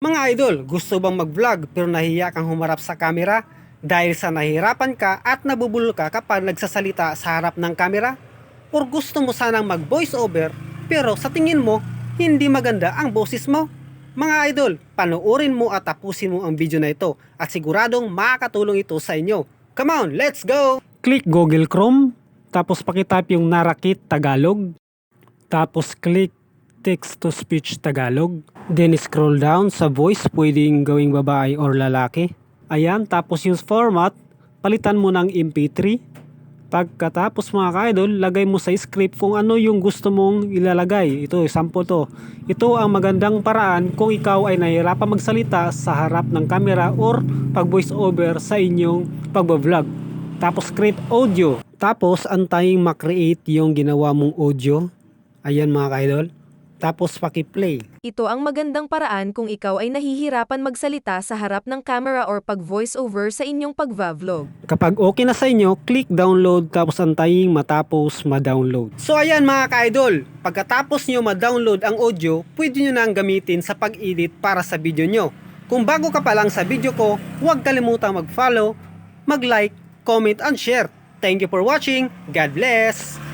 Mga idol, gusto bang mag-vlog pero nahiya kang humarap sa camera? Dahil sa nahihirapan ka at nabubulol ka kapag nagsasalita sa harap ng camera? Or gusto mo sanang mag-voice over pero sa tingin mo, hindi maganda ang boses mo? Mga idol, panoorin mo at tapusin mo ang video na ito at siguradong makakatulong ito sa inyo. Come on, let's go! Click Google Chrome, tapos pakitype yung Narakit Tagalog, tapos click text-to-speech Tagalog. Then scroll down sa voice, pwedeng gawing babae or lalaki. Ayan, tapos yung format, palitan mo ng MP3. Pagkatapos mga ka-idol, lagay mo sa script kung ano yung gusto mong ilalagay. Ito, sample to. Ito ang magandang paraan kung ikaw ay nahihirapan magsalita sa harap ng camera or pag voice over sa inyong pagbablog. Tapos create audio. Tapos antayin makreate yung ginawa mong audio. Ayan mga ka-idol. Tapos paki-play. Ito ang magandang paraan kung ikaw ay nahihirapan magsalita sa harap ng camera or pag-voice over sa inyong pagva-vlog. Kapag okay na sa inyo, click download tapos antayin matapos ma-download. So ayan mga ka-idol, pagkatapos nyo ma-download ang audio, pwede nyo nang gamitin sa pag-edit para sa video nyo. Kung bago ka pa lang sa video ko, huwag kalimutang mag-follow, mag-like, comment, and share. Thank you for watching. God bless!